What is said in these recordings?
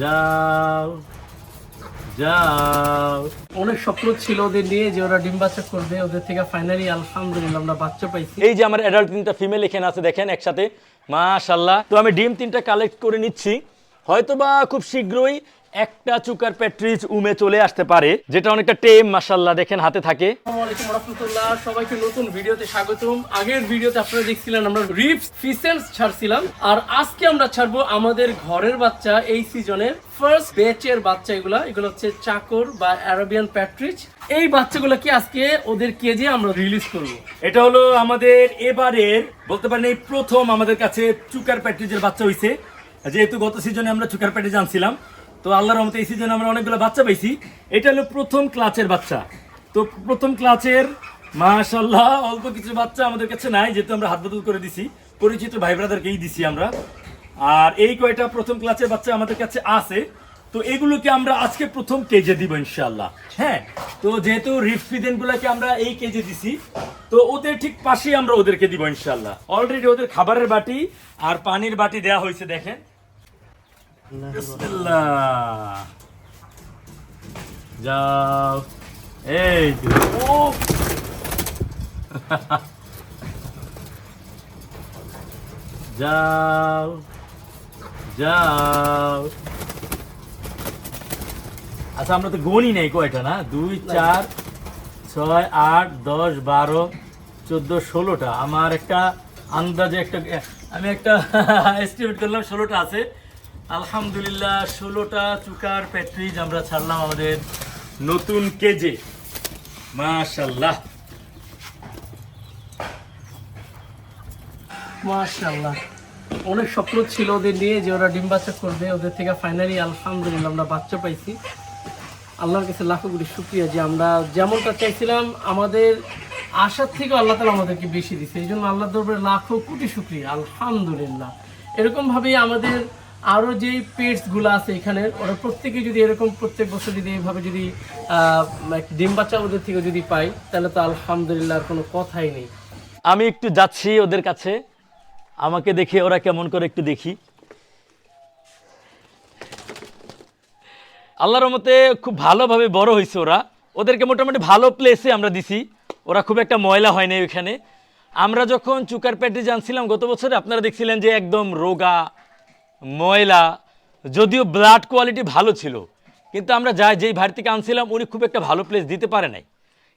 যাও যাও। অনেক স্বপ্ন ছিল ওদের নিয়ে যে ওরা ডিম বাচ্চা করবে ওদের থেকে ফাইনালি আলহামদুলিল্লাহ আমরা বাচ্চা পাইছি। এই যে আমার অ্যাডাল্ট তিনটা ফিমেল এখানে আছে দেখেন একসাথে। মাশাল্লাহ তো আমি ডিম তিনটা কালেক্ট করে নিচ্ছি। হয়তোবা খুব শীঘ্রই একটা চুকার প্যাট্রিজ উমে চলে আসতে পারে যেটা অনেকটা টেম মাশাল্লাহ দেখেন হাতে থাকে। আসসালামু আলাইকুম রহমতুল্লাহ সবাইকে নতুন ভিডিওতে স্বাগতম। আগের ভিডিওতে আপনারা দেখছিলেন আমরা রিপস ফিসেন্স ছাড়ছিলাম। আর আজকে আমরা ছাড়বো আমাদের ঘরের বাচ্চা এই সিজনের ফার্স্ট ব্যাচের বাচ্চা এগুলা। এগুলো হচ্ছে চাকর বা অ্যারাবিয়ান প্যাট্রিচ এই বাচ্চাগুলোকে আজকে ওদের কেজে আমরা রিলিজ করব? এটা হলো আমাদের এবারের বলতে পারেন এই প্রথম আমাদের কাছে চুকার প্যাট্রিজের বাচ্চা হইছে। যেহেতু গত সিজনে আমরা চুকার প্যাট্রিজ আনছিলাম। তো আল্লাহর রহমতে এই সিজনে আমরা অনেকগুলো বাচ্চা পাইছি। এটা হলো প্রথম ক্লাচের বাচ্চা। তো প্রথম ক্লাচের মাশাল্লাহ অল্প কিছু বাচ্চা আমাদের কাছে নাই, যেহেতু আমরা হাত বদল করে দিছি। পরিচিত ভাই ব্রাদারকেই দিছি আমরা। আর এই কয়টা প্রথম ক্লাসের বাচ্চা আমাদের কাছে আছে। তো এগুলোকে আমরা আজকে প্রথম কেজে দিব ইনশাল্লাহ হ্যাঁ তো যেহেতু রিফিদেন গুলাকে আমরা এই কেজে দিছি, তো ওদের ঠিক পাশেই আমরা ওদেরকে দিব ইনশাল্লাহ অলরেডি ওদের খাবারের বাটি আর পানির বাটি দেয়া হয়েছে, দেখেন। যাও। এই তো। ও যাও। যাও। আচ্ছা আমরা তো গণি নেই কয়টা না? দুই চার ছয় আট দশ বারো চোদ্দ ষোলোটা। আমার একটা আন্দাজে একটা আমি একটা এস্টিমেট করলাম ষোলোটা আছে। আলহামদুলিল্লাহ, ষোলোটা চুকার প্যাট্রিজ আমরা ছাড়লাম আমাদের নতুন কেজে। মাশাল্লাহ মাশাআল্লাহ। অনেক স্বপ্ন ছিল ওদের নিয়ে যে ওরা ডিম বাচ্চা করবে, ওদের থেকে ফাইনালি আলহামদুলিল্লাহ আমরা বাচ্চা পাইছি। আল্লাহর কাছে লাখো কোটি শুক্রিয়া যে আমরা যেমনটা চাইছিলাম, আমাদের আশার থেকে আল্লাহ তালা আমাদেরকে বেশি দিছে এই জন্য আল্লাহ দরবারে লাখো কোটি শুক্রিয়া, আলহামদুলিল্লাহ। এরকমভাবেই আমাদের আরও যে পেটসগুলো আছে এখানে, ওরা প্রত্যেকে যদি এরকম প্রত্যেক বছর যদি এইভাবে যদি ডিম বাচ্চা ওদের থেকে যদি পাই, তাহলে তো আলহামদুলিল্লাহ কোনো কথাই নেই। আমি একটু যাচ্ছি ওদের কাছে, আমাকে দেখে ওরা কেমন করে একটু দেখি। আল্লাহর রহমতে খুব ভালোভাবে বড় হয়েছে ওরা। ওদেরকে মোটামুটি ভালো প্লেসে আমরা দিছি। ওরা খুব একটা ময়লা হয় ওইখানে। আমরা যখন চুকার প্যাটি জানছিলাম, গত বছরে আপনারা দেখছিলেন যে একদম রোগা ময়লা, যদিও ব্লাড কোয়ালিটি ভালো ছিল, কিন্তু আমরা যাই, যেই ভাই থেকে আনছিলাম, উনি খুব একটা ভালো প্লেস দিতে পারে নাই।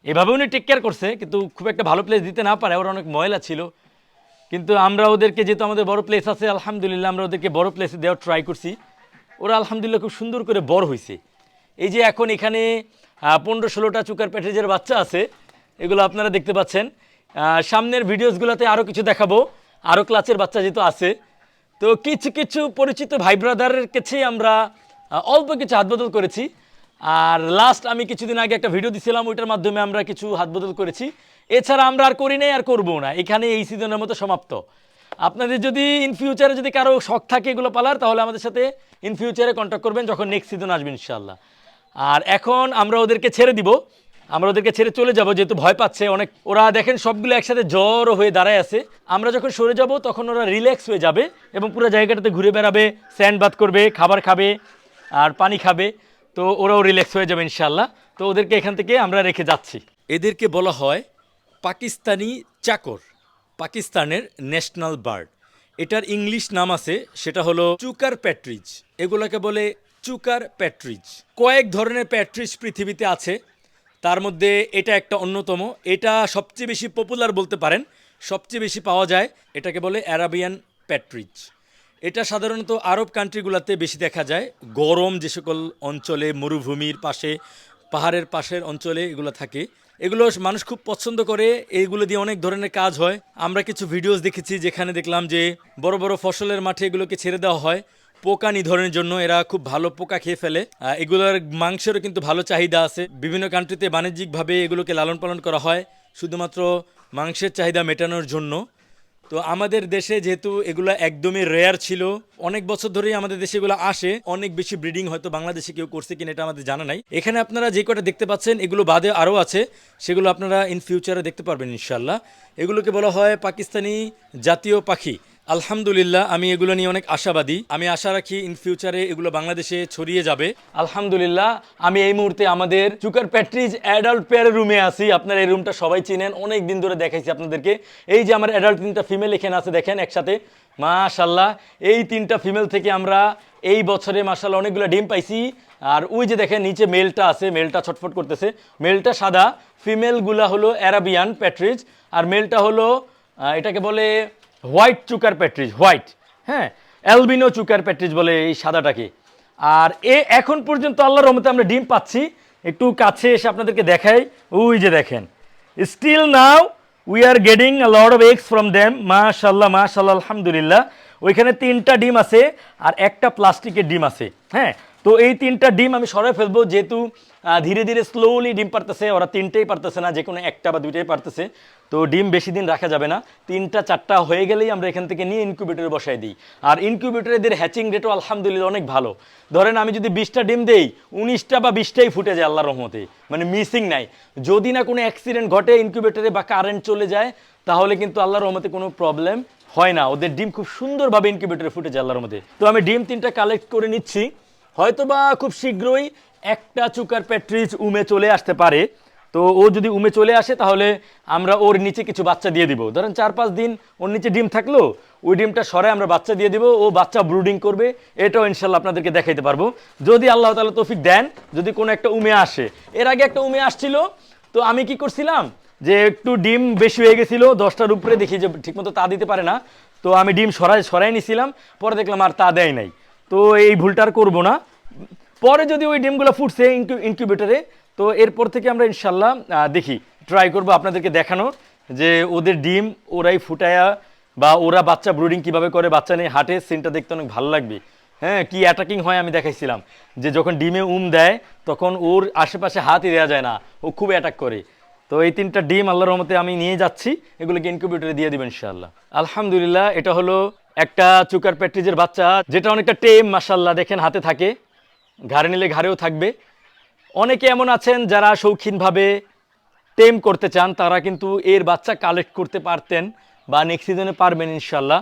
এভাবে উনি টেক কেয়ার করছে, কিন্তু খুব একটা ভালো প্লেস দিতে না পারে, ওরা অনেক ময়লা ছিল। কিন্তু আমরা ওদেরকে, যেহেতু আমাদের বড় প্লেস আছে, আলহামদুলিল্লাহ আমরা ওদেরকে বড় প্লেসে দেওয়ার ট্রাই করছি। ওরা আলহামদুলিল্লাহ খুব সুন্দর করে বড় হয়েছে এই যে এখন এখানে পনেরো ষোলোটা চুকার প্যাটেজের বাচ্চা আছে, এগুলো আপনারা দেখতে পাচ্ছেন। সামনের ভিডিওসগুলোতে আরও কিছু দেখাবো। আরও ক্লাসের বাচ্চা যেহেতু আছে তো কিছু কিছু পরিচিত ভাই ব্রাদারের কাছেই আমরা অল্প কিছু হাত বদল করেছি। আর লাস্ট আমি কিছুদিন আগে একটা ভিডিও দিছিলাম, ওইটার মাধ্যমে আমরা কিছু হাত বদল করেছি। এছাড়া আমরা আর করি নাই, আর করব না। এখানে এই সিজনের মতো সমাপ্ত। আপনাদের যদি ইন ফিউচারে যদি কারও শখ থাকে এগুলো পালার, তাহলে আমাদের সাথে ইন ফিউচারে কন্ট্যাক্ট করবেন, যখন নেক্সট সিজন আসবে ইনশাল্লাহ আর এখন আমরা ওদেরকে ছেড়ে দিব। আমরা ওদেরকে ছেড়ে চলে যাব, যেহেতু ভয় পাচ্ছে অনেক। ওরা দেখেন সবগুলো একসাথে জড়ো হয়ে দাঁড়ায় আছে। আমরা যখন সরে যাব, তখন ওরা রিল্যাক্স হয়ে যাবে এবং পুরো জায়গাটাতে ঘুরে বেড়াবে স্যান্ড বাত করবে, খাবার খাবে আর পানি খাবে। তো ওরাও রিল্যাক্স হয়ে যাবে ইনশাল্লাহ তো ওদেরকে এখান থেকে আমরা রেখে যাচ্ছি। এদেরকে বলা হয় পাকিস্তানি চাকর, পাকিস্তানের ন্যাশনাল বার্ড এটার ইংলিশ নাম আছে, সেটা হলো চুকার প্যাট্রিজ। এগুলোকে বলে চুকার প্যাট্রিজ। কয়েক ধরনের প্যাট্রিজ পৃথিবীতে আছে। তার মধ্যে এটা একটা অন্যতম। এটা সবচেয়ে বেশি পপুলার বলতে পারেন, সবচেয়ে বেশি পাওয়া যায় এটাকে বলে অ্যারাবিয়ান প্যাট্রিজ এটা সাধারণত আরব কান্ট্রিগুলোতে বেশি দেখা যায়। গরম যে সকল অঞ্চলে, মরুভূমির পাশে, পাহাড়ের পাশের অঞ্চলে এগুলো থাকে। এগুলো মানুষ খুব পছন্দ করে। এইগুলো দিয়ে অনেক ধরনের কাজ হয়। আমরা কিছু ভিডিওস দেখেছি যেখানে দেখলাম যে বড় বড় ফসলের মাঠে এগুলোকে ছেড়ে দেওয়া হয়। পোকা নিধনের জন্য এরা খুব ভালো পোকা খেয়ে ফেলে। এগুলোর মাংসেরও কিন্তু ভালো চাহিদা আছে। বিভিন্ন কান্ট্রিতে বাণিজ্যিকভাবে এগুলোকে লালন পালন করা হয়, শুধুমাত্র মাংসের চাহিদা মেটানোর জন্য। তো আমাদের দেশে যেহেতু এগুলো একদমই রেয়ার ছিল, অনেক বছর ধরেই আমাদের দেশে এগুলো আসে। অনেক বেশি ব্রিডিং হয়তো বাংলাদেশে কেউ করছে কিনা এটা আমাদের জানা নাই। এখানে আপনারা যে কটা দেখতে পাচ্ছেন, এগুলো বাদে আরও আছে। সেগুলো আপনারা ইন ফিউচারে দেখতে পারবেন ইনশাল্লাহ এগুলোকে বলা হয় পাকিস্তানি জাতীয় পাখি। আলহামদুলিল্লাহ, আমি এগুলো নিয়ে অনেক আশাবাদী। আমি আশা রাখি ইন ফিউচারে এগুলো বাংলাদেশে ছড়িয়ে যাবে। আলহামদুলিল্লাহ, আমি এই মুহূর্তে আমাদের চুকার প্যাট্রিজ অ্যাডাল্ট পেয়ারের রুমে আছি। আপনারা এই রুমটা সবাই চিনেন, অনেক দিন ধরে দেখাইছি আপনাদেরকে। এই যে আমার অ্যাডাল্ট তিনটা ফিমেল এখানে আছে, দেখেন একসাথে। মাশাল্লাহ এই তিনটা ফিমেল থেকে আমরা এই বছরে মাশাল্লাহ অনেকগুলো ডিম পাইছি। আর ওই যে দেখেন, নিচে মেলটা আছে মেলটা ছটফট করতেছে। মেলটা সাদা ফিমেলগুলা হলো অ্যারাবিয়ান প্যাট্রিজ আর মেলটা হলো এটাকে বলে হোয়াইট চুকার প্যাট্রিজ হোয়াইট হ্যাঁ অ্যালবিনো চুকার প্যাট্রিজ বলে এই সাদাটাকে আর এ এখন পর্যন্ত আল্লাহর রহমতে আমরা ডিম পাচ্ছি। একটু কাছে এসে আপনাদেরকে দেখাই। ওই যে দেখেন। Still now we are getting lot of eggs from them মাশাল্লাহ মাশাল্লাহ আলহামদুলিল্লাহ। ওইখানে তিনটা ডিম আছে আর একটা প্লাস্টিকের ডিম আছে। হ্যাঁ তো এই তিনটা ডিম আমি সরাই ফেলব, যেহেতু ধীরে ধীরে স্লোলি ডিম পারতেছে, ওরা তিনটেই পারতেছে না যে কোনো একটা বা দুইটাই পারতেছে। তো ডিম বেশি দিন রাখা যাবে না। তিনটা, চারটা হয়ে গেলেই আমরা এখান থেকে নিয়ে ইনকিউবেটরে বসাই দিই। আর ইনকিউবেটরে এদের হ্যাচিং রেটও আলহামদুলিল্লাহ অনেক ভালো। ধরেন আমি যদি বিশটা ডিম দেই, উনিশটা বা বিশটাই ফুটে যায় আল্লাহর রহমতে। মানে মিসিং নাই। যদি না কোনো অ্যাক্সিডেন্ট ঘটে ইনকিউবেটরে বা কারেন্ট চলে যায়, তাহলে কিন্তু আল্লাহর রহমতে কোনো প্রবলেম হয় না। ওদের ডিম খুব সুন্দরভাবে ইনকিউবেটরে ফুটে যায় আল্লাহর মধ্যে তো আমি ডিম তিনটা কালেক্ট করে নিচ্ছি। হয়তোবা খুব শীঘ্রই একটা চুকার প্যাট্রিজ উমে চলে আসতে পারে। তো ও যদি উমে চলে আসে, তাহলে আমরা ওর নিচে কিছু বাচ্চা দিয়ে দিব। ধরেন চার পাঁচ দিন ওর নিচে ডিম থাকল, ওই ডিমটা সরাই আমরা বাচ্চা দিয়ে দিব, ও বাচ্চা ব্রুডিং করবে। এটাও ইনশাল্লাহ আপনাদেরকে দেখাইতে পারব। যদি আল্লাহ তালা তৌফিক দেন, যদি কোনো একটা উমে আসে। এর আগে একটা উমে আসছিল, তো আমি কি করছিলাম যে একটু ডিম বেশি হয়ে গেছিল, দশটার উপরে দেখি যে ঠিকমতো তা দিতে পারে না। তো আমি ডিম সরাই সরাই নিছিলাম, পরে দেখলাম আর তা দেয় নাই। তো এই ভুলটা আর করব না। পরে যদি ওই ডিমগুলো ফুটছে ইনকিউবেটরে তো এরপর থেকে আমরা ইনশাল্লাহ দেখি। ট্রাই করব আপনাদেরকে দেখানো যে ওদের ডিম ওরাই ফুটায়া বা ওরা বাচ্চা ব্রুডিং কীভাবে করে, বাচ্চা নিয়ে হাঁটে, সিনটা দেখতে অনেক ভালো লাগবে। হ্যাঁ কি অ্যাটাকিং হয় আমি দেখাইছিলাম। যে যখন ডিমে উম দেয়, তখন ওর আশেপাশে হাতই দেওয়া যায় না। ও খুব অ্যাটাক করে। তো এই তিনটা ডিম আল্লাহর রহমতে আমি নিয়ে যাচ্ছি। এগুলোকে ইনকিউবেটরে দিয়ে দিবেন ইনশাআল্লাহ আলহামদুলিল্লাহ, এটা হলো একটা চুকার প্যাট্রিজের বাচ্চা, যেটা অনেকটা টেম মাসাল্লাহ দেখেন হাতে থাকে। ঘাড়ে নিলে ঘাড়েও থাকবে। অনেকে এমন আছেন যারা শৌখিনভাবে টেম করতে চান, তারা কিন্তু এর বাচ্চা কালেক্ট করতে পারতেন বা নেক্সট সিজনে পারবেন ইনশাল্লাহ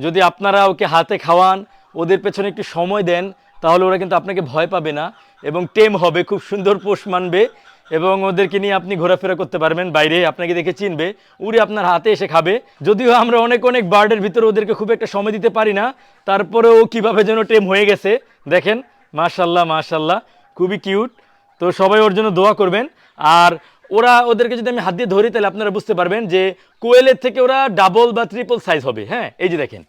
যদি আপনারা ওকে হাতে খাওয়ান, ওদের পেছনে একটু সময় দেন, তাহলে ওরা কিন্তু আপনাকে ভয় পাবে না এবং টেম হবে, খুব সুন্দর পোষ মানবে। এবং ওদেরকে নিয়ে আপনি ঘোরাফেরা করতে পারবেন বাইরে। আপনাকে দেখে চিনবে, উড়ে আপনার হাতে এসে খাবে। যদিও আমরা অনেক অনেক বার্ডের ভিতরে ওদেরকে খুব একটা সময় দিতে পারি না, তারপরেও কীভাবে যেন টেম হয়ে গেছে। দেখেন মাশাল্লাহ মাশাল্লাহ খুবই কিউট। তো সবাই ওর জন্য দোয়া করবেন। আর ওরা, ওদেরকে যদি আমি হাত দিয়ে ধরি, তাহলে আপনারা বুঝতে পারবেন যে কোয়েলের থেকে ওরা ডাবল বা ট্রিপল সাইজ হবে। হ্যাঁ এই যে দেখেন।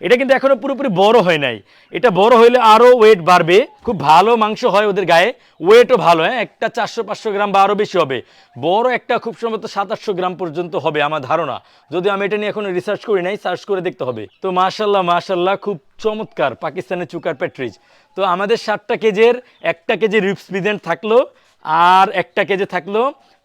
এটা কিন্তু এখনও পুরোপুরি বড় হয় নাই। এটা বড় হইলে আরও ওয়েট বাড়বে। খুব ভালো মাংস হয় ওদের গায়ে। ওয়েটও ভালো হ্যাঁ? একটা চারশো, পাঁচশো গ্রাম বা আরও বেশি হবে। বড় একটা খুব সম্ভবত সাতাশশো গ্রাম পর্যন্ত হবে আমার ধারণা। যদি আমি এটা নিয়ে এখনও রিসার্চ করি নাই সার্চ করে দেখতে হবে। তো মাশাল্লাহ মাশাল্লাহ খুব চমৎকার পাকিস্তানের চুকার প্যাট্রিজ তো আমাদের সাতটা কেজের একটা কেজি রিপসপিডেন্ট থাকল, আর একটা কেজি থাকল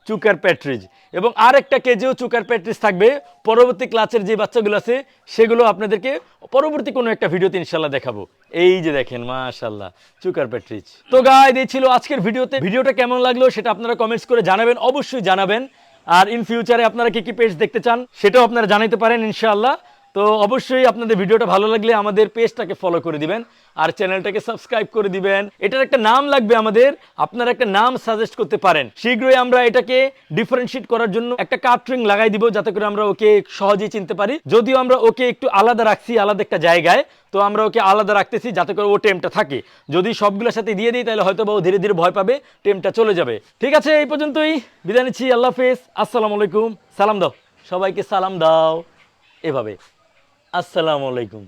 চুকার প্যাট্রিজ। এবং আর একটা কেজিও চুকার প্যাট্রিজ থাকবে। পরবর্তী ক্লাসের যে বাচ্চাগুলো আছে, সেগুলো আপনাদেরকে পরবর্তী কোনো একটা ভিডিওতে ইনশাল্লাহ দেখাবো। এই যে দেখেন মাশাল্লাহ চুকার প্যাট্রিজ। তো গায়ে দিয়েছিল ছিল আজকের ভিডিওতে। ভিডিওটা কেমন লাগল সেটা আপনারা কমেন্টস করে জানাবেন, অবশ্যই জানাবেন। আর ইন ফিউচারে আপনারা কি কি পেজ দেখতে চান, সেটাও আপনারা জানাইতে পারেন ইনশাআল্লাহ। তো অবশ্যই আপনাদের ভিডিওটা ভালো লাগলে আমাদের পেজটাকে ফলো করে দিবেন, আর চ্যানেলটাকে সাবস্ক্রাইব করে দিবেন। এটার একটা নাম লাগবে আমাদের, আপনারা একটা নাম সাজেস্ট করতে পারেন। শীঘ্রই আমরা এটাকে ডিফারেন্সিয়েট করার জন্য একটা কাটরিং লাগাই দিব, যাতে করে আমরা ওকে সহজেই চিনতে পারি। যদিও আমরা ওকে একটু আলাদা রাখছি, আলাদা একটা জায়গায়, তো আমরা ওকে আলাদা রাখতেছি, যাতে করে ও টেমটা থাকে। যদি সবগুলোর সাথে দিয়ে দিই, তাহলে হয়তো বা ও ধীরে ধীরে ভয় পাবে টেমটা চলে যাবে। ঠিক আছে, এই পর্যন্তই। বিদায় নিচ্ছি, আল্লাহ হাফেজ। আসসালামু আলাইকুম। সালাম দাও। সবাইকে সালাম দাও। এভাবে। আসসালামু আলাইকুম।